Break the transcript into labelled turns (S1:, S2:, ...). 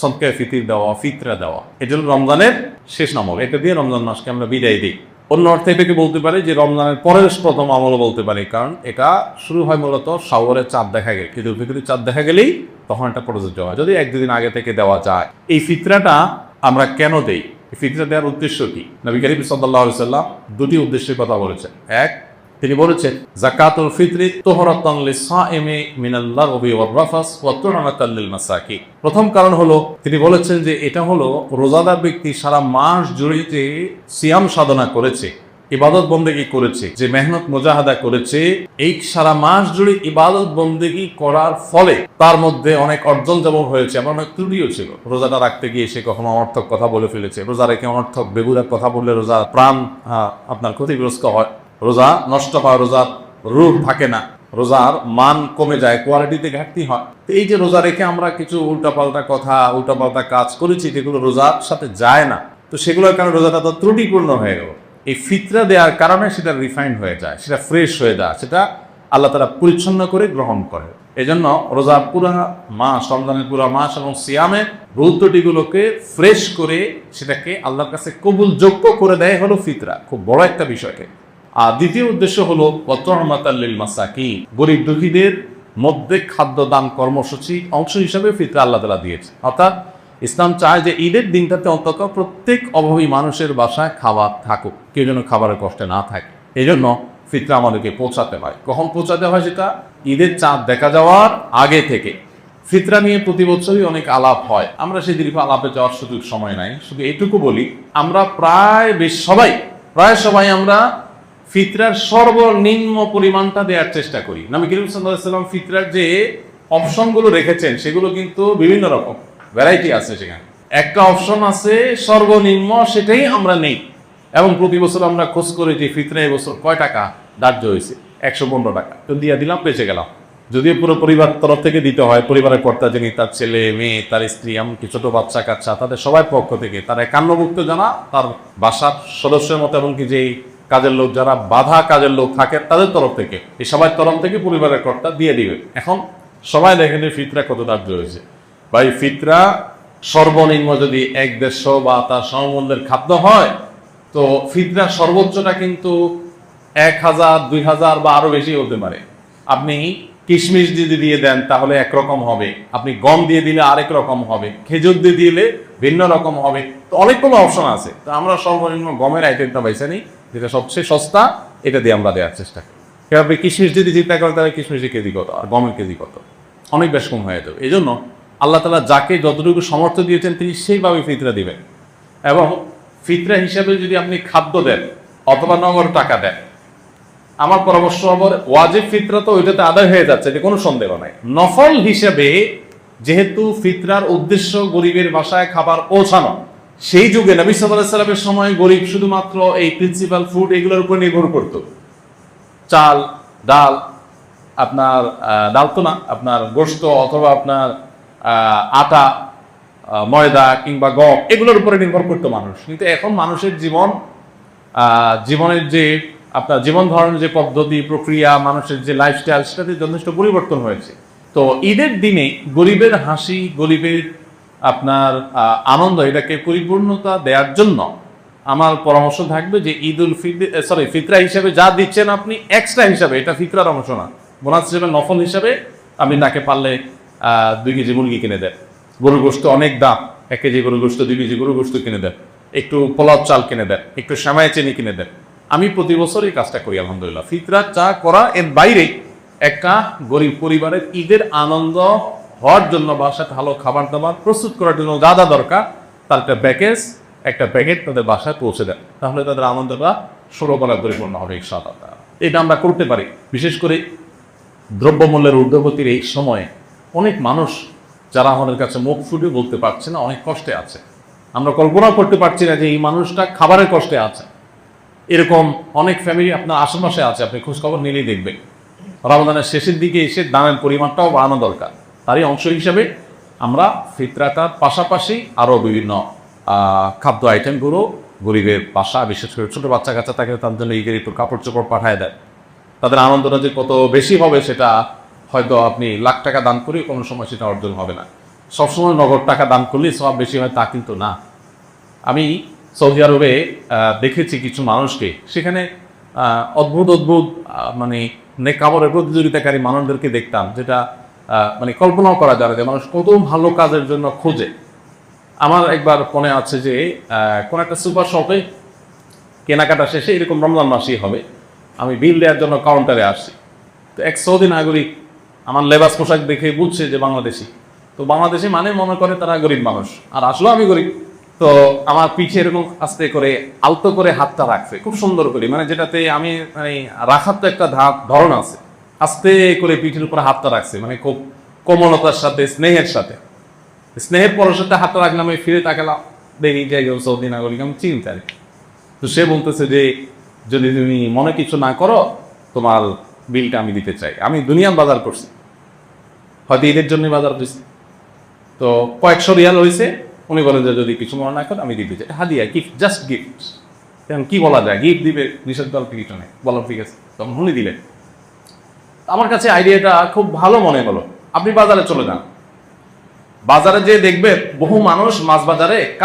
S1: সদকায় ফিতির দেওয়া, ফিতরা দেওয়া। এটা হলো রমজানের শেষ নামক এটা দিয়ে রমজান মাসকে আমরা বিদায় দিই। অন্য অর্থে এটাকে বলতে পারি যে রমজানের পরের প্রথম আমলও বলতে পারি, কারণ এটা শুরু হয় মূলত সাগরের চাঁদ দেখা গেলে। কিন্তু ফিতরের চাঁদ দেখা গেলেই তখন এটা প্রযোজ্য হয়। যদি এক দুদিন আগে থেকে দেওয়া যায়, এই ফিতরাটা আমরা কেন দেই? ফিতরা দেওয়ার উদ্দেশ্য কি? নবী করিম সাল্লাহ সাল্লাম দুটি উদ্দেশ্যের কথা বলেছেন। এক তিনি বলেছেন, জাকাতুল ফিতরি তোহরাতান লিসাইমি মিনাল লাগবি ওয়ার রাফাস ওয়া তুরমাতাল লিল মাসাকি প্রথম কারণ হলো, তিনি বলেছেন যে এটা হলো রোজাদার ব্যক্তি সারা মাস জুড়ে যে সিয়াম সাধনা করেছে, ইবাদত বন্দেগি করেছে, যে মেহনত মুজাহাদা করেছে, এই সারা মাস জুড়ে ইবাদত বন্দেগি করার ফলে তার মধ্যে অনেক অর্জন যেমন হয়েছে এমন অনেক ত্রুটিও ছিল। রোজাটা রাখতে গিয়ে সে কখনো অনর্থক কথা বলে ফেলেছে। রোজা রেখে অনর্থক বেগুদার কথা বললে রোজা প্রাণ আপনার ক্ষতিগ্রস্ত হয়। রোজা নষ্ট হয় রোজার রূপ থাকে না। রোজার মান কমে যায় কোয়ালিটিতে ঘাটতি হয়। তো এই যে রোজা রেখে আমরা কিছু উল্টাপাল্টা কথা, উল্টাপাল্টা কাজ করেছি যেগুলো রোজার সাথে যায় না। তো সেগুলোর কারণে রোজাটা তো ত্রুটিপূর্ণ হয়ে গেল। এই ফিতরা দেওয়ার কারণে সেটা রিফাইন্ড হয়ে যায়, সেটা ফ্রেশ হয়ে যায়, সেটা আল্লাহ তারা পরিচ্ছন্ন করে গ্রহণ করে। এই জন্য রোজার পুরা মাস, রমজানের পুরা মাস এবং সিয়ামের রৌদ্রটিগুলোকে ফ্রেশ করে সেটাকে আল্লাহর কাছে কবুল যোগ্য করে দেয় হলো ফিতরা। খুব বড় একটা বিষয়কে। আর দ্বিতীয় উদ্দেশ্য হলো কতরমাতাল্লিল মাসাকি গরিব দুঃখীদের মধ্যে খাদ্য দান কর্মসূচি অংশ হিসাবে ফিতরা আল্লাহ তালা দিয়েছে অর্থাৎ ইসলাম চায় যে ঈদের দিনটাতে অন্তত প্রত্যেক অভাবী মানুষের বাসায় খাবার থাকুক, কেউ যেন খাবারের কষ্টে না থাকে। এই জন্য ফিতরা আমাদেরকে পৌঁছাতে হয়। কখন পৌঁছাতে হয় সেটা ঈদের চাঁদ দেখা যাওয়ার আগে থেকে। ফিতরা নিয়ে প্রতি বছরই অনেক আলাপ হয়। আমরা সেই দীর্ঘ আলাপে যাওয়ার সুযোগ সময় নাই। শুধু এটুকু বলি, আমরা প্রায় বেশ সবাই, প্রায় সবাই আমরা ফিতরার সর্বনিম্ন পরিমাণটা দেওয়ার চেষ্টা করি। নবী করিম সাল্লাম ফিতরার যে অপশনগুলো রেখেছেন, সেগুলো কিন্তু বিভিন্ন রকম। ভ্যারাইটি আছে সেখানে। একটা অপশন আছে, সর্বনিম্ন সেটাই আমরা নেই। এবং প্রতি বছর আমরা খোঁজ করি যে ফিতরা এবছর কয় টাকা ধার্য হয়েছে? একশো পনেরো টাকা। তো দিয়ে দিলাম, বেঁচে গেলাম। যদিও পুরো পরিবার তরফ থেকে দিতে হয়, পরিবারের কর্তা যিনি, তার ছেলে, মেয়ে, তার স্ত্রী, এমনকি ছোটো বাচ্চা কাচ্চা, তাদের সবাই পক্ষ থেকে। তারা একান্নভুক্ত জানা, তার বাসার সদস্যের মতো, এমনকি যেই কাজের লোক, যারা বাধা কাজের লোক থাকে তাদের তরফ থেকে, এই সবার তরফ থেকে পরিবারের কর্তা দিয়ে দিবে এখন সবাই দেখেন ফিতরা কত ধার্য হয়েছে। বা এই ফিতরা সর্বনিম্ন যদি এক দেড়শো বা তার সমমূল্যের খাদ্য হয়, তো ফিতরা সর্বোচ্চটা কিন্তু এক হাজার, দুই হাজার বা আরও বেশি হতে পারে। আপনি কিশমিশ যদি দিয়ে দেন, তাহলে একরকম হবে। আপনি গম দিয়ে দিলে আরেক রকম হবে। খেজুর দিয়ে দিলে ভিন্ন রকম হবে। তো অনেকগুলো অপশন আছে। তো আমরা সর্বনিম্ন গমের আইটেমটা বেছে নিই। যেটা সবচেয়ে সস্তা, এটা দিয়ে আমরা দেওয়ার চেষ্টা করি। আপনি কিশমিশ যদি চিন্তা করেন, তাহলে কিশমিশের কেজি কত? আর গমের কেজি কত? অনেক বেশ কম হয়ে যাবে। এই জন্য আল্লাহ তালা যাকে যতটুকু সমর্থ দিয়েছেন, তিনি সেইভাবে ফিতরা দিবেন। এবং ফিতরা হিসাবে যদি আপনি খাদ্য দেন, অথবা নগর টাকা দেন, আমার পরামর্শ হবে ওয়াজিব ফিতরা তো ওইটাতে আদায় হয়ে যাচ্ছে যে কোনো সন্দেহ নাই। নফল হিসেবে যেহেতু ফিতরার উদ্দেশ্য গরিবের বাসায় খাবার পৌঁছানো সেই যুগে নবী সাল্লামের সময় গরিব শুধুমাত্র এই প্রিন্সিপাল ফুড এগুলোর উপর নির্ভর করত। চাল, ডাল, আপনার ডাল তো না আপনার গোস্ত অথবা আপনার আটা ময়দা কিংবা গম এগুলোর উপরে নির্ভর করতো মানুষ। কিন্তু এখন মানুষের জীবন জীবনের যে আপনার জীবন ধারণের যে পদ্ধতি, প্রক্রিয়া, মানুষের যে লাইফস্টাইল সেটাতে যথেষ্ট পরিবর্তন হয়েছে। তো ঈদের দিনে গরিবের হাসি, গরিবের আপনার আনন্দ, এটাকে পরিপূর্ণতা দেওয়ার জন্য আমার পরামর্শ থাকবে যে ঈদ উল সরি ফিতরা হিসাবে যা দিচ্ছেন আপনি এক্সট্রা হিসাবে, এটা ফিতরার অংশ না। বোনাস হিসেবে, নফল হিসাবে আপনি নাকে পারলে দুই কেজি মুরগি কিনে দেন। গরুর গোস্ত অনেক দাম, এক কেজি গরু গোস্ত দুই কেজি গরু গোস্ত কিনে দেন। একটু পোলাও চাল কিনে দেন, একটু শ্যামায় চিনি কিনে দেন। আমি প্রতি বছর এই কাজটা করি, আলহামদুলিল্লাহ। ফিতরা চা করা, এর বাইরে একটা গরিব পরিবারের ঈদের আনন্দ হওয়ার জন্য বাসায় ভালো খাবার দাবার প্রস্তুত করার জন্য যা যা দরকার, তার একটা প্যাকেজ একটা প্যাকেট তাদের বাসায় পৌঁছে দেন। তাহলে তাদের আনন্দটা ষোলোবেলা পরিপূর্ণ হবে, ইনশাআল্লাহ। এটা আমরা করতে পারি। বিশেষ করে দ্রব্যমূল্যের ঊর্ধ্বগতির এই সময়ে অনেক মানুষ যারা আমাদের কাছে মুখ ফুটে বলতে পারছে না, অনেক কষ্টে আছে। আমরা কল্পনা করতে পারছি না যে এই মানুষটা খাবারের কষ্টে আছে। এরকম অনেক ফ্যামিলি আপনার আশেপাশে আছে, আপনি খোঁজখবর নিলেই দেখবেন। রমাদানের শেষের দিকে এসে দামের পরিমাণটাও বাড়ানো দরকার। তারই অংশ হিসাবে আমরা ফিতরাটার পাশাপাশি আরও বিভিন্ন খাদ্য আইটেমগুলো গরিবের বাসা, বিশেষ করে ছোটো বাচ্চা কাচ্চা থাকে তার জন্য ঈদের একটু কাপড় চোপড় পাঠায় দেয়। তাদের আনন্দটা যে কত বেশি হবে সেটা হয়তো আপনি লাখ টাকা দান করে কোনো সময় সেটা অর্জন হবে না। সবসময় নগদ টাকা দান করলে সব বেশি হয় তা কিন্তু না। আমি সৌদি আরবে দেখেছি কিছু মানুষকে, সেখানে অদ্ভুত অদ্ভুত মানে নেকাবরের প্রতিযোগিতাকারী মানুষদেরকে দেখতাম, যেটা মানে কল্পনাও করা যায় না যে মানুষ কত ভালো কাজের জন্য খোঁজে। আমার একবার মনে আছে যে কোনো একটা সুপার শপে কেনাকাটা শেষে এরকম রমজান মাসেই হবে। আমি বিল দেওয়ার জন্য কাউন্টারে আসছি। তো এক সৌদি নাগরিক আমার লেবাস পোশাক দেখে বুঝছে যে, বাংলাদেশি। তো বাংলাদেশি মানে মনে করে তারা গরিব মানুষ। আর আসলেও আমি গরিব। তো আমার পিঠে এরকম আস্তে করে আলতো করে হাতটা রাখছে। খুব সুন্দর করে। মানে যেটাতে আমি মানে রাখার তো একটা ধাপ ধরন আছে। আস্তে করে পিঠের উপর হাতটা রাখছে মানে খুব কোমলতার সাথে, স্নেহের সাথে। স্নেহের পরশের হাতটা রাখলাম, আমি ফিরে তাকালাম, দেখি একজন সৌদি নাগরিক, আমি চিন্তা তো সে বলতেছে যে, যদি তুমি মনে কিছু না করো, তোমার বিলটা আমি দিতে চাই। আমি দুনিয়ার বাজার করছি। হয়তো ঈদের জন্য বাজার করছি তো কয়েকশো রিয়াল হয়েছে উনি বলেন যে, যদি কিছু মনে না করো, আমি দিতে চাই। হাদিয়া গিফট জাস্ট গিফট কি বলা যায়? গিফট দিবে, নিষেধ গল্প কিছু নেই। বলো, ঠিক আছে। তখন উনি দিলেন। আমার কাছে আইডিয়াটা খুব ভালো মনে হলো। আপনি বাজারে চলে যান। বাজারে যে দেখবে বহু মানুষ মাছ বাজারে কাজ